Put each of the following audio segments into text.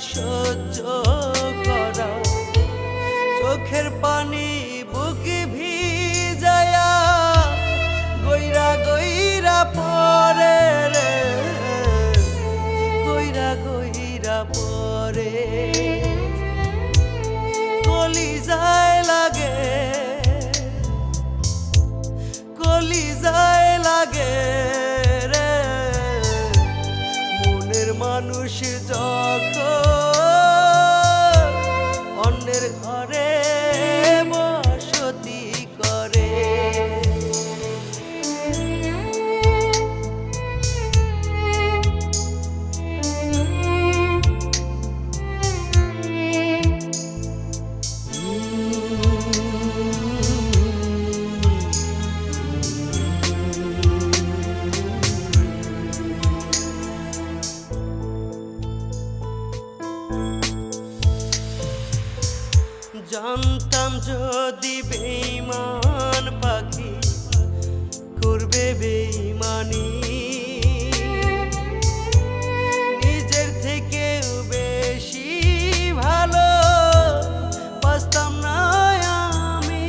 সহ্য করা চোখের পানি বুকে ভিজায়া গইরা গইরা পরে রে। গইরা গইরা পরে। কলি যায় লাগে। কলি যায় লাগে রে। মনের মানুষ যখন জানতাম যদি বেইমান পাখি করবে বেইমানি নিজের থেকেও বেশি ভালো বাঁচতাম না আমি।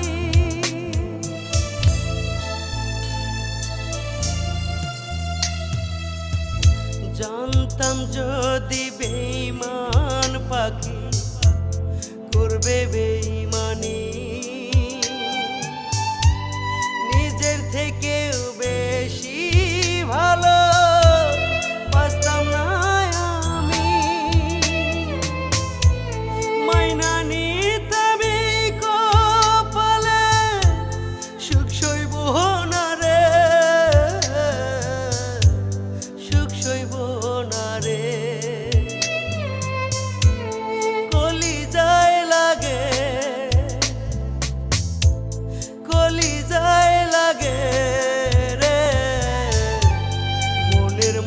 জানতাম যদি বেইমান পাখি করবে বেইমানি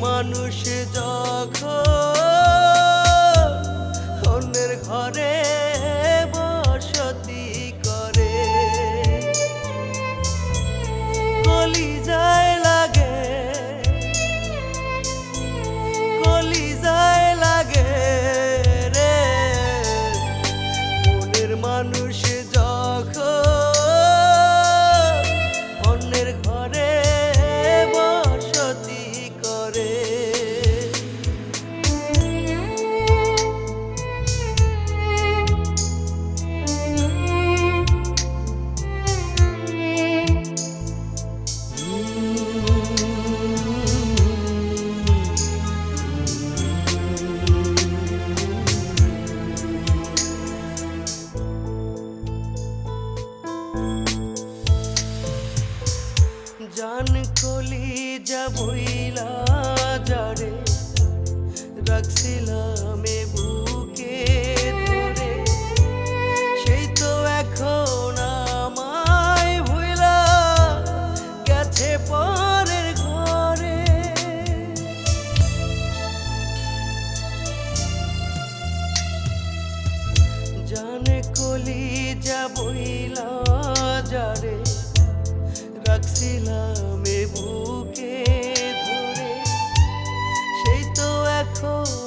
মানুষ যখন অন্যের ঘরে বসতি করে কলি কলি যাবইলা যারে, রাখছিলাম বুকে ধরে। সেই তো এখন আমায় ভুইলা গেছে পরের ঘরে। জানে কলি যাবইলা যারে, রাখছিলাম বুকে ধরে সেই তো এখন